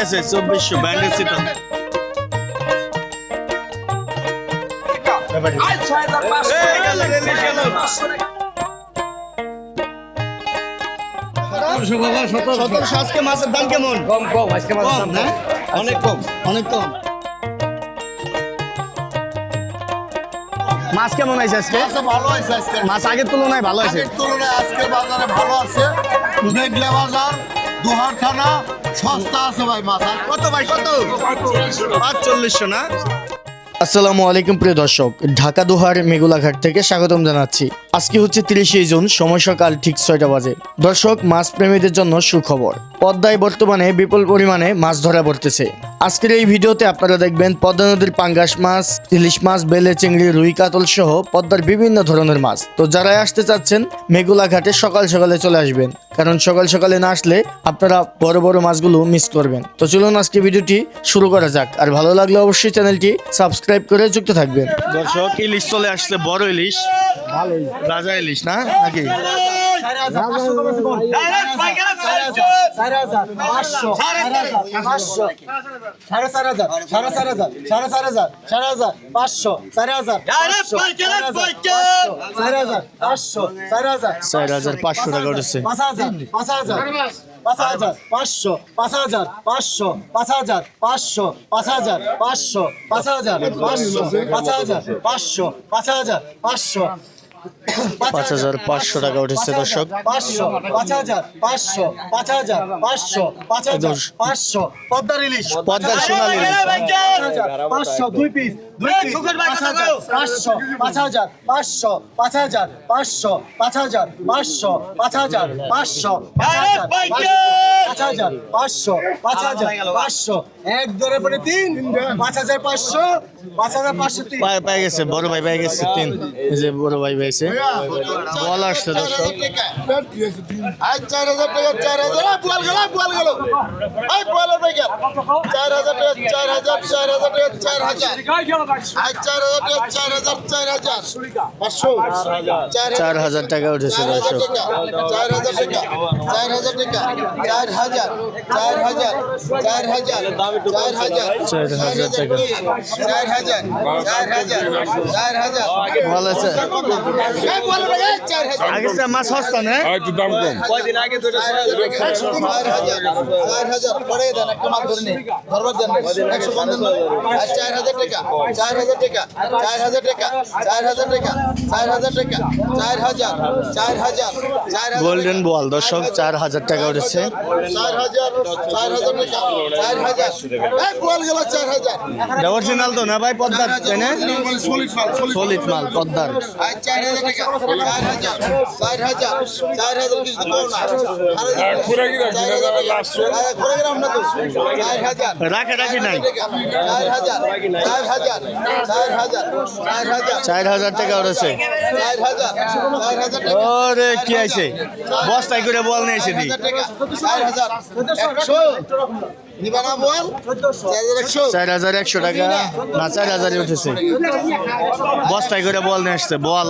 গেছে চব্বিশশো ব্যান্ডেজ ছিল সতেরোশো আজকে মাছের দাম কেমন? কম কম আজকে মাছ কম না? অনেক কম অনেক কম। মাছ কেমন আছে আজকে? মাছ ভালো আছে আজকে। মাছ আগের তুলনায় ভালো আছে তুলনায় আজকে বাজারে ভালো আছে। মেঘলা বাজার দুহার থানা সস্তা আছে ভাই মাছ। কত ভাই কত? পাঁচচল্লিশশো না? আসসালামু আলাইকুম প্রিয় দর্শক ঢাকা দোহার মেগুলাঘাট থেকে স্বাগতম জানাচ্ছি। আজকে হচ্ছে তিরিশে জুন সময় সকাল ঠিক ছয়টা বাজে। দর্শক মাছ প্রেমীদের জন্য সুখবর। পদ্মায় বর্তমানে বিপুল পরিমাণে মাছ ধরা পড়তেছে। আজকের এই ভিডিওতে আপনারা দেখবেন পদ্মা নদীর পাঙ্গাস মাছ ইলিশ মাছ বেলে চিংড়ি রুই কাতল সহ পদ্মার বিভিন্ন ধরনের মাছ। তো যারাই আসতে চাচ্ছেন মেগুলা ঘাটে সকাল সকালে চলে আসবেন। কারণ সকাল সকালে না আসলে আপনারা বড় বড় মাছগুলো মিস করবেন। তো চলুন আজকে ভিডিওটি শুরু করা যাক। আর ভালো লাগলে অবশ্যই চ্যানেলটি সাবস্ক্রাইব করে যুক্ত থাকবেন। দর্শক ইলিশ চলে আসছে বড় ইলিশ। রাজা ইলিশ না? নাকি? সাড়ে চার হাজার সাড়ে চার হাজার সাড়ে চার হাজার সাড়ে হাজার পাঁচশো চার হাজার চার হাজার পাঁচশো চার হাজার চার হাজার পাঁচশো টাকা উঠেছে পাঁচ হাজার পাঁচ হাজার পাঁচ হাজার পাঁচশো পাঁচ হাজার পাঁচশো পাঁচ হাজার পাঁচশো পাঁচ হাজার পাঁচশো পাঁচ হাজার পাঁচশো পাঁচ হাজার পাঁচশো পাঁচ হাজার পাঁচশো পাঁচ হাজার পাঁচশো টাকা উঠেছে দর্শক পাঁচশো পাঁচ হাজার পাঁচশো পাঁচ হাজার পাঁচশো পাঁচ হাজার পাঁচশো পদ্মার ইলিশ পদ্মার সোনালী পাঁচশো দুই পিস পাঁচ হাজার পাঁচশো পাঁচ হাজার পাঁচশো পাঁচ হাজার পাঁচশো পাঁচ হাজার পাঁচশো পাঁচ হাজার পাঁচশো পাঁচ হাজার পাঁচ হাজার পাঁচশো পাঁচ হাজার পাঁচশো এক ধরে পরে তিন পাঁচ হাজার পাঁচশো পাঁচ হাজার পাঁচশো তিন পায়ে পেয়ে গেছে বড় ভাই পেয়ে গেছে তিন যে বড় ভাই পেয়েছে বল আসছে দর্শক চার হাজার টাকা চার হাজার এই বল গেল বল গেল এই বলের ভাইয়া চার হাজার টাকা চার হাজার চার হাজার টাকা চার হাজার চার হাজার টাকা চার হাজার চার হাজার পাঁচশো চার চার হাজার টাকা উঠেছে চার হাজার দর্শক টাকা চার হাজার টাকা চার হাজার টাকা চার হাজার চার হাজার চার হাজার চার হাজার চার হাজার টাকা। চার হাজার চার হাজার চার হাজার আছে এই বল ভাই এই চার হাজার আগে মাছ সস্তা না? একটু দাম কম। কয়দিন আগে চার হাজার। পরে দেন একটা মাছ ধরে নিন। ধরবার দেন। একশো পঞ্চান্ন চার হাজার টাকা চার হাজার টাকা চার হাজার টাকা চার হাজার টাকা চার হাজার টাকা চার হাজার চার হাজার চার গোল্ডেন বল দর্শক চার হাজার টাকা উঠেছে। চার হাজার চার হাজার টাকা চার হাজার। বল গেল চার হাজার। অরিজিনাল তো না ভাই পদ্মার তাই না? সলিড মাল সলিড মাল। পদ্মার। চার চার হাজার টাকা উঠেছে। ওরে কি আছে বস্তায় করে বল নিয়েছে চার হাজার একশো টাকা না চার হাজারে উঠেছে বস্তায় করে বল নিয়ে আসছে বল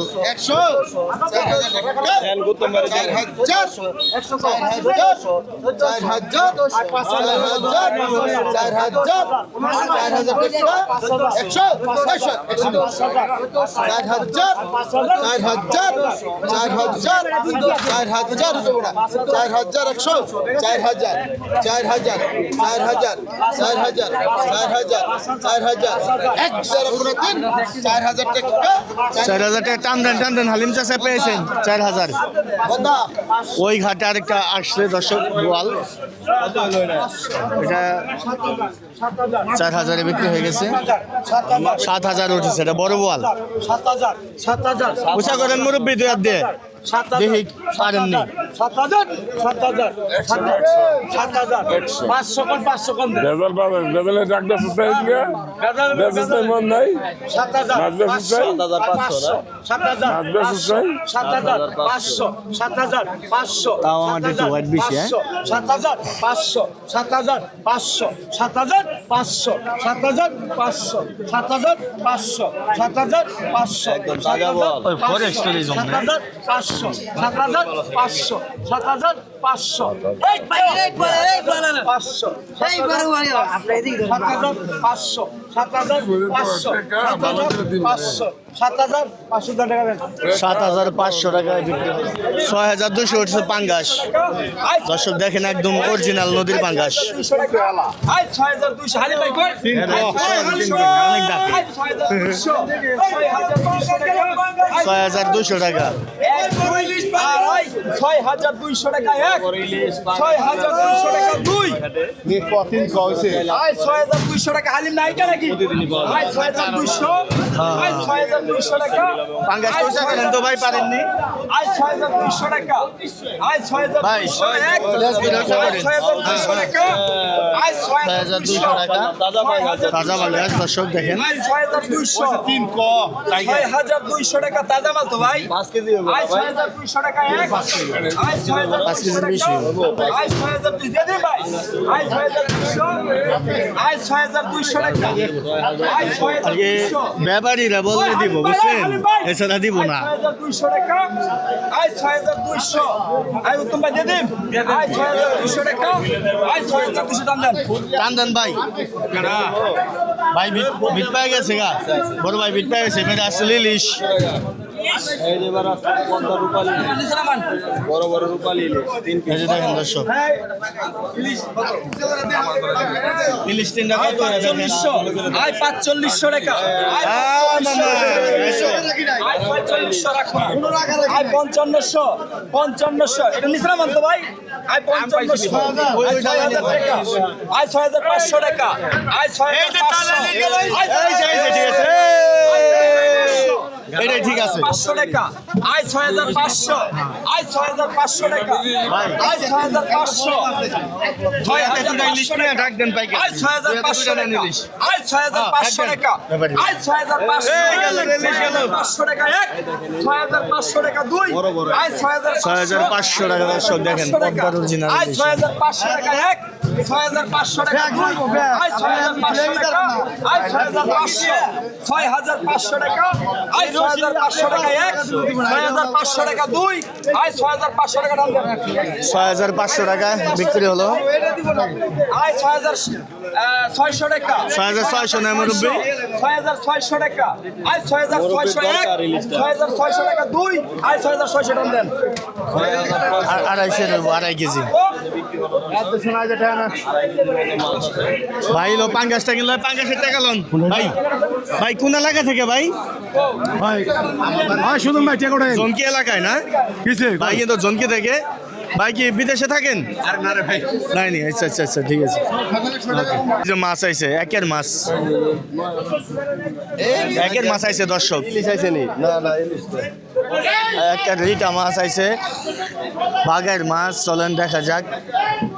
চার হাজার চার হাজার একশো চার হাজার চার হাজার চার হাজার চার হাজার চার হাজার চার হাজার চার হাজার। এক তিন চার হাজার টাকা। চার হাজার টাকা টান দেন টান দেন হালিম চাষে পেয়েছেন চার হাজার। ওই ঘাটে আরেকটা আসছে দর্শক বল এটা চার হাজারে বিক্রি হয়ে গেছে। সাত হাজার উঠেছে এটা বড় বল সাত হাজার সাত হাজার। উষা করেন মুরব্বী দুই হাত দিয়ে। দেখি পারেননি সাত হাজার সাত হাজার সাত হাজার পাঁচশো কোন পাঁচশো দেন রেজাল্ট পাবেন রেজাল্টের ডাক্তার সুস্থাই দিয়ে সুস্থাই মন নাই সাত হাজার পাঁচশো সাত হাজার চাই? সাত হাজার পাঁচশো সাত হাজার পাঁচশো তাও আমাদের একটু white বেশি, হ্যাঁ? সাত হাজার পাঁচশো সাত হাজার পাঁচশো সাত হাজার পাঁচশো সাত হাজার পাঁচশো সাত হাজার পাঁচশো সাত হাজার পাঁচশো সাত হাজার পাঁচশো, পাঁচশো সাত হাজার পাঁচশো। সাত হাজার পাঁচশো পাঁচশো সাত হাজার পাঁচশো সাত হাজার পাঁচশো সাত হাজার পাঁচশো। সাত হাজার পাঁচশো টাকা সাত হাজার পাঁচশো টাকায় বিক্রি ছয় হাজার দুশো উঠছে পাঙ্গাস দর্শক দেখেন একদম অরিজিনাল নদীর পাঙ্গাস ছয় হাজার দুশো টাকা ছয় হাজার দুইশো টাকা এক ছয় হাজার দুইশো টাকা দুই কইছে ছয় হাজার দুইশো টাকা হালিম নাইকা নাকি ছয় হাজার দুইশো ছয় হাজার দুইশো টাকা পাঙ্গাস পয়সা করেন তো ভাই পারেননি আয় ছয় হাজার দুইশো টাকা আয় ছয় হাজার ভাই, দুইশো এক ছয় ছয় হাজার দুইশো টাকা আয় ছয় ছয় হাজার দুইশো টাকা তাজা পাঙ্গাস দর্শক দেখেন ছয় হাজার দুইশো তিন ক ছয় হাজার দুইশো টাকা তাজা মাল তো ভাই পাঁচ কেজি হবে ছয় হাজার দুইশো টাকা এক আয় ছয় হাজার পাঁচ দুইশো বেশি। আয় ছয় হাজার দুই দিয়ে ভাই আয় ছয় হাজার দুইশো আয় ছয় হাজার দুইশো টাকা আয় ছয় হাজার দুইশো ব্যাপারীরা বললে দিব বুঝছেন? এছাড়া দিব না। দুইশো টাকা আয় ছয় হাজার দুইশো। আয় উত্তম ভাই দিয়ে দিন। আয় ছয় হাজার দুইশো টাকা আয় ছয় হাজার দুইশো দাম দেন। টান দেন ভাই। ভাই বিট পেয়ে গেছে গা। বড় ভাই বিট পেয়ে গেছে। এবারে আসলে ইলিশ এই যে এবার পদ্মা রূপালী বড় বড় রূপালী তিন কেজি দেখেন দর্শক। ইলিশ তিনটা কত চল্লিশশো আয় পাঁচচল্লিশশো। টাকা। আয় পঞ্চান্নশো। পঞ্চান্নশো। এটা নিচে নামান তো ভাই। আয় পঞ্চান্নশো। আয় ছয় হাজার পাঁচশো টাকা। আয় ছয় হাজার পাঁচশো। আয় ঠিক আছে। এটাই ঠিক আছে। পাঁচশো টাকা আয় ছয় হাজার পাঁচশো। আয় ছয় হাজার পাঁচশো টাকা আয় ছয় হাজার পাঁচশো। ছয় হাজার ইলিশ নিয়ে টাকা ডাক দেন পাইকারি। আয় ছয় হাজার পাঁচশো টাকা আয় ছয় হাজার পাঁচশো। টাকা ব্যাপারী। আয় ছয় হাজার পাঁচশো টাকা এক ছয় হাজার পাঁচশো টাকা দুই। আয় ছয় হাজার ছয় হাজার পাঁচশো টাকা দেখেন আয় ছয় হাজার পাঁচশো টাকা এক। ছয় হাজার পাঁচশো টাকা দুই ছয় হাজার পাঁচশো টাকা ছয় হাজার পাঁচশো ছয় হাজার পাঁচশো টাকা আয় ছয় হাজার পাঁচশো টাকা এক ছয় হাজার পাঁচশো টাকা দুই আয় ছয় হাজার পাঁচশো টাকা ছয় হাজার পাঁচশো টাকা বিক্রি হলো আয় ছয় হাজার ছয়শো টাকা ছয় হাজার ছয়শো নয় মুরব্বী ছয় হাজার ছয়শো টাকা আয় ছয় হাজার ছয়শো এক ছয় হাজার ছয়শো টাকা দুই আয় ছয় হাজার ছয়শো টাকা দেন আড়াইশো নেব আড়াই কেজি ভাই লো পাঙ্গাসটা কিনলো পাঙ্গাসের টাকা লোন। ভাই ভাই কোন এলাকা থেকে ভাই? ভাই ভাই শুধু ভাই টেকোটা জনকি এলাকায় না? কিসে? ভাই কিন্তু জনকি থেকে। ভাই কি বিদেশে থাকেন? নাই নি আচ্ছা আচ্ছা আচ্ছা ঠিক আছে। যে মাছ আইছে একের মাছ। একের মাছ আইছে দর্শক। ইলিশ আছে নি? না না ইলিশ একটা রিটা মাছ আইছে। বাঘের মাছ চলেন দেখা যাক।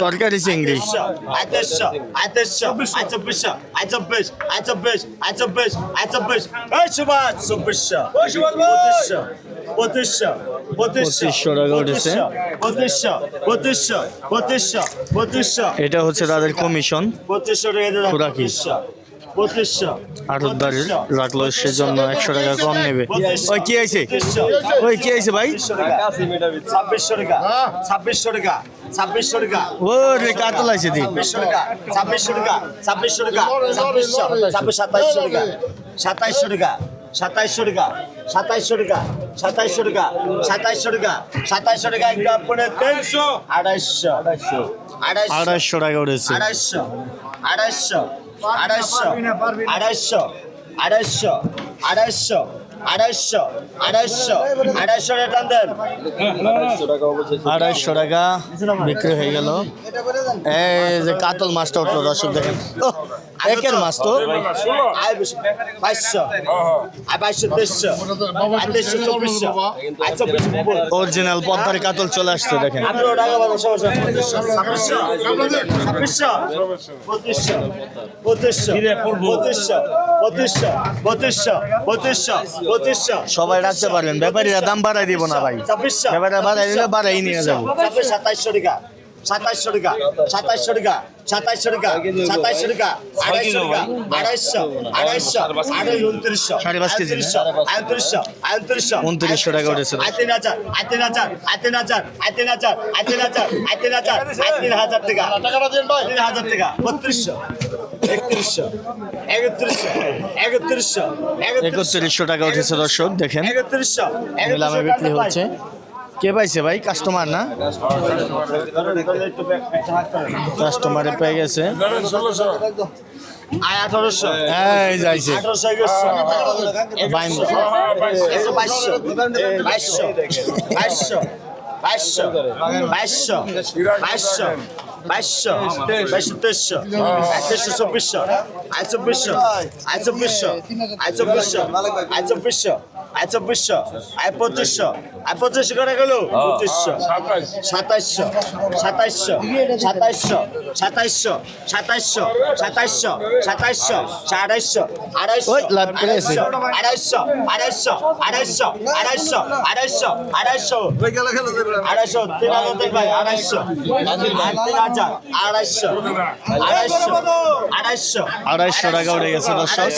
সরকারি চিংড়ি পঁচিশশো পঁচিশশো এটা হচ্ছে তাদের কমিশন পঁচিশশো পঁচিশশো। আড়তদারের রাখল সেজন্য একশো টাকা কম নেবে। ওই কি আইছে ওই কি আইছে ভাই? ছাব্বিশশো টাকা। ছাব্বিশশো টাকা। ছাব্বিশশো টাকা। ও রে কাতল আইছে দি ছাব্বিশশো টাকা। ছাব্বিশশো টাকা। ছাব্বিশশো টাকা। ছাব্বিশ সাতাইশশো টাকা। সাতাইশশো টাকা। সাতাইশশো টাকা। সাতাইশশো টাকা। সাতাইশশো টাকা। সাতাইশশো টাকা। সাতাইশশো টাকা একটা আপনার তিনশো আড়াইশো। আড়াইশো আড়াইশো আড়াইশো টাকা উঠেছে আড়াইশো আড়াইশো আড়াইশো আড়াইশো আড়াইশো আড়াইশো আড়াইশো আড়াইশো আড়াইশো টাকা আড়াইশো টাকা বিক্রি হয়ে গেল। এই যে কাতল মাছটা উঠল, দর্শক দেখেন। একের মাছ তো? বাইশশো। বাইশশো তেইশশো আয় তেইশশো চব্বিশশো। আয় চব্বিশশো অরিজিনাল পদ্মার কাতল চলে আসছে দেখেন। আঠারো টাকা বারো সমস্যা পঁচিশশো ছাব্বিশশো? ছাব্বিশশো? পঁচিশশো পঁচিশশো পঁচিশশো পঁচিশশো পঁচিশশো পঁচিশশো পঁচিশশো সবাই রাখতে পারবেন। ব্যাপারীরা দাম বাড়াই দিব না ভাই। ছাব্বিশশো? ব্যাপারীরা বাড়াই দিলে বাড়াই নিয়ে যাব। ছাব্বিশ সাতাইশশো টাকা। সাতাইশশো টাকা সাতাইশশো টাকা সাতাইশশো টাকা সাতাইশশো টাকা আড়াইশো টাকা আড়াইশো আড়াইশো আড়াই উনত্রিশশো সাড়ে পাঁচ কেজি আয়ত্রিশশো আয়ত্রিশশো উনত্রিশশো টাকা উঠেছে। আয় তিন হাজার আয় তিন হাজার আয় তিন হাজার আয় তিন হাজার আয় তিন হাজার আয় তিন হাজার আয় তিন হাজার টাকা তিন হাজার টাকা বত্রিশশো একত্রিশশো একত্রিশশো একত্রিশশো একত্রিশশো টাকা উঠেছে দর্শক দেখেন একত্রিশশো নিলামে বিক্রি হচ্ছে কে পাইছে ভাই? কাস্টমার না? কাস্টমারে পেয়ে গেছে। বাইশশো। বাইশশো তেইশশো। তেইশশো চব্বিশশো। আয় চব্বিশশো। আয় চব্বিশশো। আয় চব্বিশশো। আয় চব্বিশশো। আয় চব্বিশশো আয় পঁচিশশো। আয় পঁচিশশো করে গেল? পঁচিশশো। সাতাইশশো। সাতাইশশো। সাতাইশশো। সাতাইশশো। সাতাইশশো। সাতাইশশো। সাতাইশশো। আড়াইশো আড়াইশো ওই, লাভ করে আছে। আড়াইশো আড়াইশো আড়াইশো তিন হাজার ভাই। আড়াইশো তিন হাজার। আড়াইশো আড়াইশো আড়াইশো আড়াইশো টাকা উঠে গেছে দর্শক।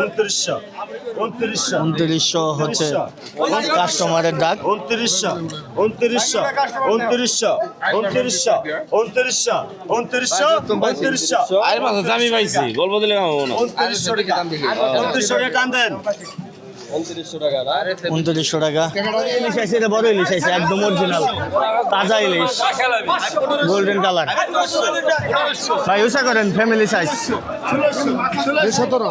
উনত্রিশশো। উনত্রিশশো। উনত্রিশশো হচ্ছে কাস্টমারের ডাক। উনত্রিশশো উনত্রিশশো উনত্রিশশো উনত্রিশশো উনত্রিশশো উনত্রিশশো উনত্রিশশো। আরে মাসে দামি পাইছি গল্প দিলে কেমন মনে উনত্রিশশো টাকা উনত্রিশশো টাকা টান দেন। উনত্রিশশো টাকা ইলিশ আছে এটা বড় ইলিশ আছে একদম অরিজিনাল তাজা ইলিশ। গোল্ডেন কালার ভাই ইউসা করেন ফ্যামিলি সাইজ সতেরো।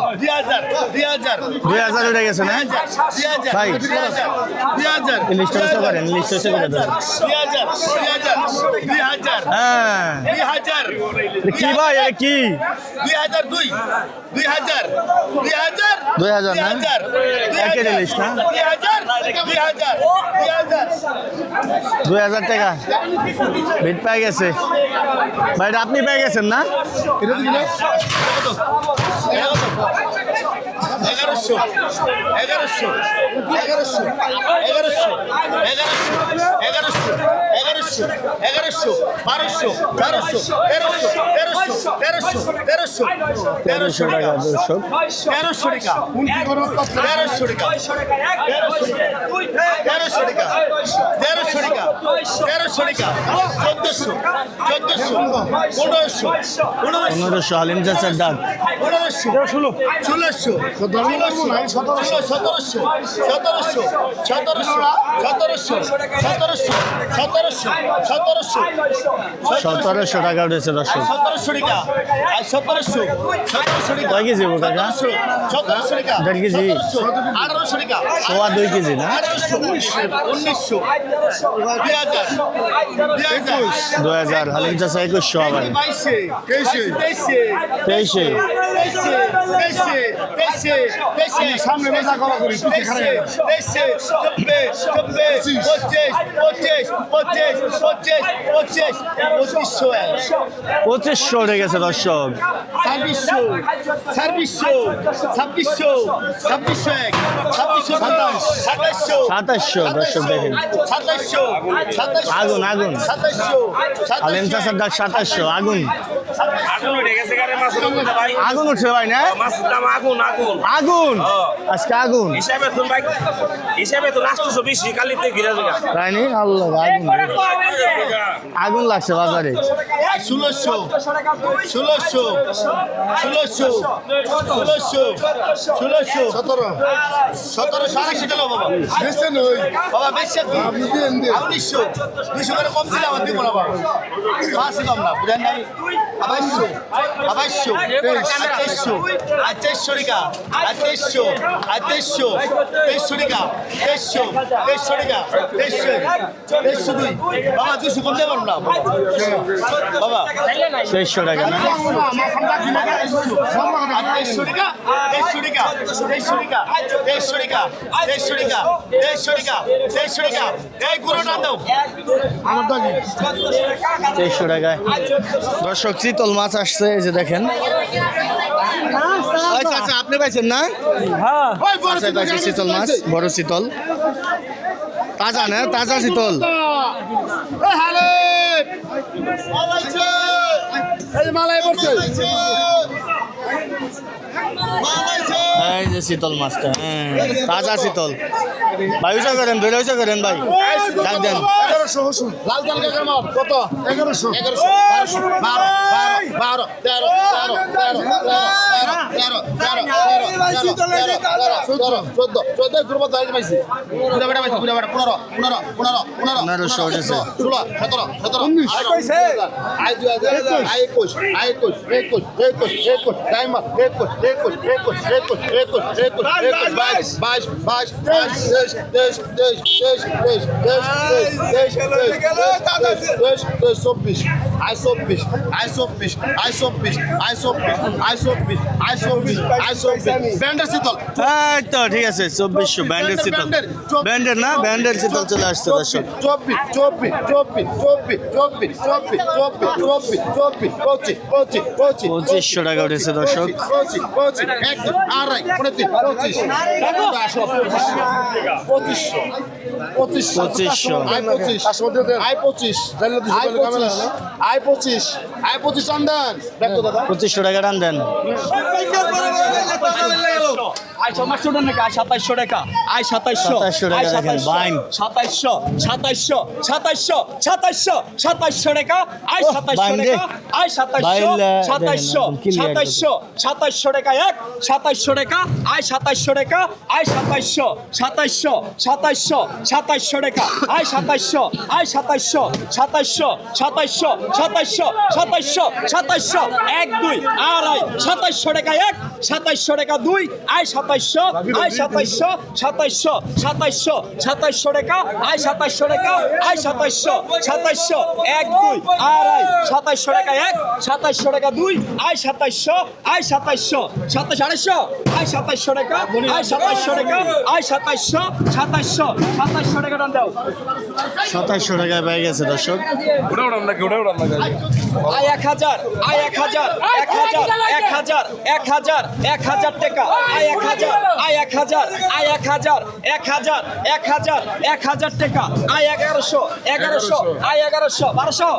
দুই হাজার উঠে গেছে না ভাই ইলিশটা করেন ইলিশটা করে দেবেন হ্যাঁ। কি ভাই এটা কি? দুই হাজার দুই। দুই হাজার। দুই হাজার। দুই হাজার না? না? দুই হাজার। দুই হাজার। দুই হাজার। টাকা। বিট পেয়ে গেছে। ভাই এটা আপনি পেয়ে গেছেন না? এগারোশো। এগারোশো। এগারোশো। এগারোশো। এগারোশো। এগারোশো। এগারোশো। বারোশো। তেরোশো তেরোশো টাকা দর্শক তেরোশো টাকা তেরোশো টাকা। তেরোশো টাকা। তেরোশো টাকা। তেরোশো টাকা। চোদ্দশো। চোদ্দশো। পনেরোশো। পনেরোশো। পনেরোশো আলিম চাচার ডাক পনেরোশো। ষোলো। ষোলোশো। সতেরোশো। সতেরোশো। সতেরোশো। সতেরোশো। সতেরোশো। সতেরোশো। সতেরোশো। সতেরোশো সতেরোশো টাকা উঠেছে দর্শক কয় কেজি কাকা দেড় কেজি সোয়া দুই কেজি না দু হাজার হালিম চাষা একুশশো আবার তেইশে সামনে মেজা করা করি পঁচিশ পঁচিশ পঁচিশ পঁচিশ পঁচিশ পঁচিশশো এক পঁচিশশো উঠে গেছে দর্শক। ছাব্বিশশো ছাব্বিশশো ছাব্বিশশো ছাব্বিশশো এক ছাব্বিশশো সাতাশ। সাতাশশো সাতাশশো দর্শক দেখেন। সাতাশশো আগুন, আগুন। সাতাশশো ডাক আগুন। আগুন উঠছে ভাই না? আগুন আগুন। আগুন? আজকে আগুন। হিসাবে তো ভাই হিসাবে তো রাষ্ট্রশো বেশি কালিতে ঘিরে তাই নি? আল্লাহ আগুন। আগুন লাগছে বাজারে। ষোলোশো ষোলোশো ষোলোশো ষোলোশো ষোলোশো। সতেরো। সতেরোশো আড়াইশো গেল বাবা। বেচছেন ওই বাবা বেশি উনিশশো দুইশো করে কম ছিল আমার দিব না বাবা। পাঁচই কম না বুঝেন নাই? আবাইশো আবাইশো তেইশশো তেইশশো তেইশশো তেইশশো তেইশশো দুই। বাবা দুইশো কম দেবেন না। বাবা তেইশশো টাকা। না আর তেইশশো টিকা তেইশশো টিকা তেইশশো টিকা তেইশশো টিকা তেইশশো টিকা তেইশশো টিকা তেইশশো টিকা। এই গুরু টান দাও। আমারটা তেইশশো টাকায়। দর্শক চিতল মাছ আসছে এই যে দেখেন। আচ্ছা আচ্ছা আপনি পাইছেন না? ওই বড় আচ্ছা চিতল মাছ বড় চিতল। তাজা না? তাজা চিতল। এই মালায় পড়ছে। মালাইছে এই যে শীতল মাছটা হ্যাঁ তাজা শীতল ভাই উঁচা করেন ধরে উঁচা করেন ভাই ডাক দেন এগারোশো হসুন লাল জাল কাকার মাপ কত এগারোশো এগারোশো বারোশো বারো বারো বারো তেরো তেরো তেরো তেরো তেরো তেরো তেরো চোদ্দ চোদ্দ চোদ্দ গ্রুপ দাঁড়িয়ে পাইছি পুরা বেটা পাইছে পুরা বেটা পনেরো পনেরো পনেরো পনেরো পনেরোশো উঠেছে ষোলো সতেরো সতেরো উনিশ। আই দুই হাজার আই একুশ আই একুশ একুশ একুশ একুশ টাইমার একুশ একুশ একুশ একুশ একুশ একুশ একুশ বাইশ বাইশ বাইশ বাইশ তেইশ তেইশ তেইশ তেইশ তেইশ তেইশ তেইশ তেইশ তেইশ তেইশ চব্বিশ আই চব্বিশ আই চব্বিশ আই চব্বিশ আই চব্বিশ আই চব্বিশ আই চব্বিশ আই চব্বিশ ব্যান্ডের শীতল এই তো ঠিক আছে চব্বিশশো ব্যান্ডের শীতল ব্যান্ডের না ব্যান্ডের শীতল চলে আসছে দর্শক চব্বিশ চব্বিশ চব্বিশ চব্বিশ চব্বিশ চব্বিশ চব্বিশ চব্বিশ চব্বিশ পঁচিশ পঁচিশ পঁচিশ পঁচিশশো টাকা উঠেছে দর্শক পঁচিশ পঁচিশ একদিন আড়াই পঁচিশশো। আই টাকা টান দেন। সাতাইশশো টাকা সাতাইশশো সাতাইশশো সাতাইশশো সাতাইশশো সাতাইশশো এক সাতাইশো টাকা আই সাতাইশশো টাকা আই সাতাইশশো সাতাইশশো সাতাইশশো সাতাইশশো টাকা আই সাতাইশশো আই সাতাইশশো সাতাইশশো সাতাইশশো সাতাইশশো সাতাইশশো সাতাইশশো এক দুই আড়াই সাতাইশশো টাকা এক সাতাইশশো টাকা দুই আই সাতাইশশো আই সাতাইশশো সাতাইশশো সাতাইশশো সাতাইশশো টাকা আই সাতাইশশো টাকা আই সাতাইশশো সাতাইশশো এক দুই আড়াই সাতাইশশো টাকা এক সাতাইশশো টাকা দুই আই সাতাইশশো আই সাতাইশশো সাতাইশ আড়াইশো আই সাতাইশশো টাকা আই সাতাইশশো টাকা আই সাতাইশশো সাতাইশশো সাতাইশশো টাকা ডান দাও সাতাশশো টাকায় পেয়ে গেছে দর্শক ওটা উড়ান নাকি ওটা উড়ান নাকি আই এক হাজার আই এক হাজার এক হাজার এক হাজার এক হাজার এক হাজার টাকা আই এক হাজার আই এক হাজার আই এক হাজার এক হাজার এক হাজার এক হাজার টাকা আই এগারোশো এগারোশো আই এগারোশো বারোশো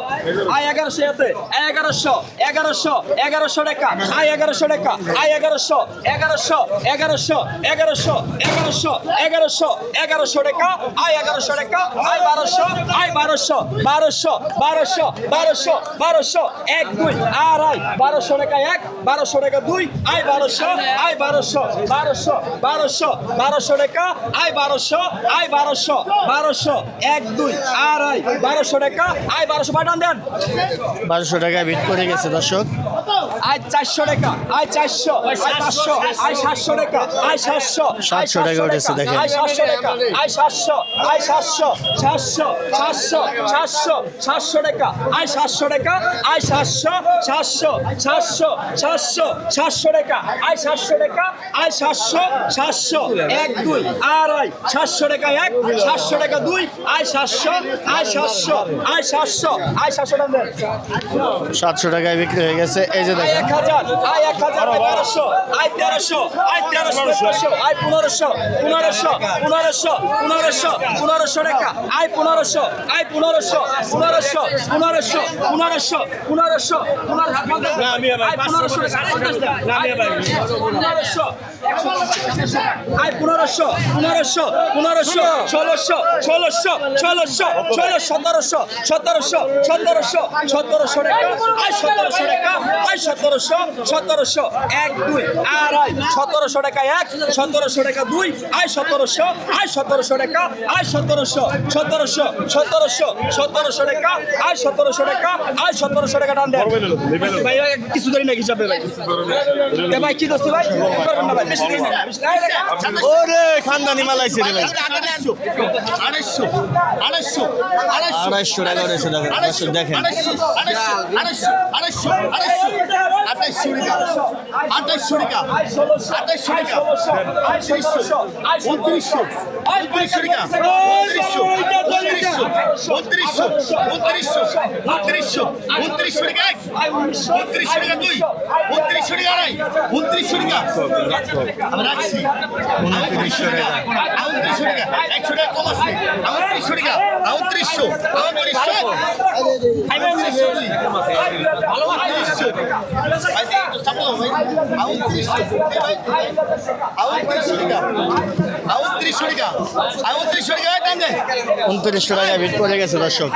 আই এগারোশো এতে এগারোশো এগারোশো এগারোশো টাকা আই এগারোশো টাকা আই এগারোশো এগারোশো এগারোশো এগারোশো এগারোশো এগারোশো এগারোশো টাকা আই এগারোশো টাকা আই বারোশো আই বারোশো বারোশো বারোশো বারোশো বারোশো, এক, দুই আড়াই বারোশো টাকা, এক, বারোশো টাকা, দুই আই বারোশো আই বারোশো বারোশো বারোশো বারোশো টাকা আই বারোশো আই বারোশো বারোশো, এক, দুই আড়াই বারোশো টাকা আই বারোশো পাঠান দেন। বারোশো টাকায় বিট করে গেছে, দর্শক। চারশো টাকা চারশো পাঁচশো সাতশো টাকা আই সাতশো আই 700 টাকা উঠেছে দেখেন। আই সাতশো টাকা আই সাতশো সাতশো সাতশো সাতশো সাতশো সাতশো টাকা আই সাতশো টাকা আই সাতশো সাতশো সাতশো সাতশো সাতশো টাকা সাতশো টাকা সাতশো সাতশো এক দুই আড়াই সাতশো টাকা এক সাতশো টাকা দুই আই সাতশো আই সাতশো আই সাতশো আই সাতশো টাকা সাতশো টাকায় বিক্রি হয়ে গেছে। এই যে আই দেখেন এক হাজার আই এক হাজার আই বারোশো আই তেরোশো আই তেরোশো তেরোশো আই পনেরোশো পনেরোশো পনেরোশো পনেরোশো পনেরোশো টাকা আই পনেরোশো আই পনেরোশো পনেরোশো পনেরোশো পনেরোশো পনেরোশো পনেরোশো পনেরোশো আয় পনেরোশো পনেরোশো পনেরোশো ষোলোশো ষোলোশো ষোলোশো ষোলো সতেরোশো সতেরোশো সতেরোশো সতেরোশো টাকা আয় সতেরোশো টাকা আয় সতেরোশো সতেরোশো এক দুই। আড়াই সতেরোশো টাকা এক সতেরোশো টাকা দুই। আয় সতেরোশো আয় সতেরোশো টাকা আয় সতেরোশো সতেরোশো সতেরোশো সতেরোশো টাকা আয় সতেরোশো টাকা আয় সতেরোশো টাকা টান দেন। ভাই কিছু ধরি না হিসাবে ভাই ভাই কি দোস্ত ভাই? করবেন না ভাই বেশি ওরে খানদানি মালাইছে রে ভাই। আড়াইশো আড়াইশো আড়াইশো আড়াইশো আড়াইশো টাকা দেখেন দেখেন। আড়াইশো আড়াইশো আড়াইশো আড়াইশো আঠাইশশো টাকা আঠাইশশো টাকা আঠাইশশো টাকা উনত্রিশশো উনত্রিশশো উনত্রিশশো টাকা উনত্রিশশো উনত্রিশশো উনত্রিশশো উনত্রিশশো উনত্রিশশো উনত্রিশশো টাকা এক। উনত্রিশশো টাকা দুই। উনত্রিশশো টাকা আড়াই। উনত্রিশশো টাকা আমি রাখছি। উনত্রিশশো টাকা উনত্রিশশো টাকা একশো টাকা কম আছে। উনত্রিশশো টাকা উনত্রিশশো উনত্রিশশো উনত্রিশশো দুই। উনত্রিশশো ভাই একটু সামনে ভাই উনত্রিশশো ভাই উনত্রিশশো টাকা উনত্রিশশো টাকা উনত্রিশশো টাকা টান দে উনত্রিশশো টাকা বিট করে গেছে দর্শক